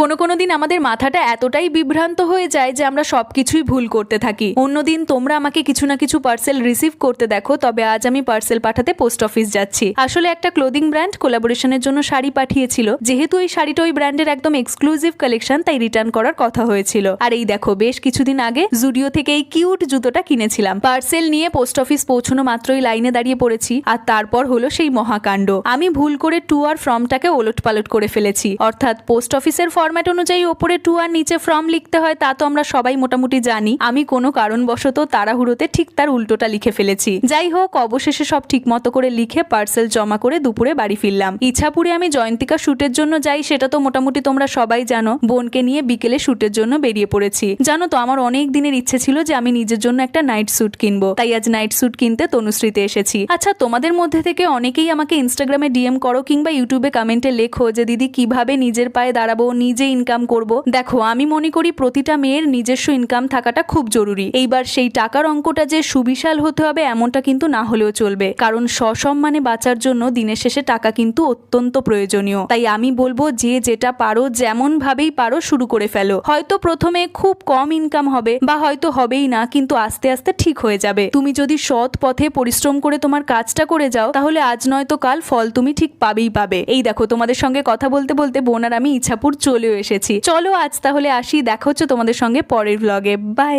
কোনো কোনো দিন আমাদের মাথাটা এতটাই বিভ্রান্ত হয়ে যায় যে আমরা সবকিছুই ভুল করতে থাকি। অন্যদিন তোমরা আমাকে কিছু না কিছু পার্সেল রিসিভ করতে দেখো, তবে আজ আমি পার্সেল পাঠাতে পোস্ট অফিস যাচ্ছি। আসলে একটা ক্লোদিং ব্র্যান্ড কোলাবোরেশনের জন্য শাড়ি পাঠিয়েছিল। যেহেতু এই শাড়িটা ওই ব্র্যান্ডের একদম এক্সক্লুসিভ কালেকশন তাই রিটার্ন করার কথা হয়েছিল। আর এই দেখো, বেশ কিছুদিন আগে জুডিও থেকে এই কিউট জুতোটা কিনেছিলাম। পার্সেল নিয়ে পোস্ট অফিস পৌঁছানো মাত্রই লাইনে দাঁড়িয়ে পড়েছি, আর তারপর হলো সেই মহাকাণ্ড। আমি ভুল করে টু আর ফর্মটাকে ওলট পালট করে ফেলেছি। অর্থাৎ পোস্ট অফিসের ফরম্যাট অনুযায়ী ওপরে টু আর নিচে ফর্ম লিখতে হয়, তা তো আমরা সবাই মোটামুটি জানি। আমি কোনো কারণবশত তাড়াহুড়োতে ঠিক তার উল্টোটা লিখে ফেলেছি। যাই হোক, অবশেষে সব ঠিক মতো করে লিখে পার্সেল জমা করে দুপুরে বাড়ি ফিরলাম। ইচ্ছাপুরে আমি জয়ন্তিকা শুটের জন্য যাই, সেটা তো মোটামুটি তোমরা সবাই জানো। বোনকে নিয়ে বিকেলে শুটের জন্য বেরিয়ে পড়েছি। জানো তো, আমার অনেক দিনের ইচ্ছে ছিল যে আমি নিজের জন্য একটা নাইট স্যুট কিনবো। তাই আজ নাইট স্যুট কিনতে তনুশ্রীতে এসেছি। আচ্ছা তোমাদের মধ্যে থেকে অনেকেই আমাকে ইনস্টাগ্রামে ডিএম করো কিংবা ইউটিউবে কমেন্টে লেখো যে, দিদি, কীভাবে নিজের পায়ে দাঁড়াবো, নিজে ইনকাম করব। দেখো, আমি মনে করি প্রতিটা মেয়ের নিজস্ব ইনকাম থাকাটা খুব জরুরি। এইবার সেই টাকার অঙ্কটা যে সুবিশাল হতে হবে, এমনটা কিন্তু না হলেও চলবে। কারণ সসম্মানে বাঁচার জন্য দিনের শেষে টাকা কিন্তু অত্যন্ত প্রয়োজনীয়। তাই আমি বলব, যে যেটা পারো যেমন ভাবেই পারো, শুরু করে ফেলো। হয়তো প্রথমে খুব কম ইনকাম হবে, বা হয়তো হবেই না, কিন্তু আস্তে আস্তে ঠিক হয়ে যাবে। তুমি যদি সৎ পথে পরিশ্রম করে তোমার কাজটা করে যাও, তাহলে আজ নয়তো কাল ফল তুমি ঠিক পাবেই পাবে। এই দেখো, তোমাদের সঙ্গে কথা বলতে বলতে বোন আর আমি ইচ্ছাপুর চলেও এসেছি। চলো আজ তাহলে আসি দেখা হচ্ছে তোমাদের সঙ্গে পরের ব্লগে বাই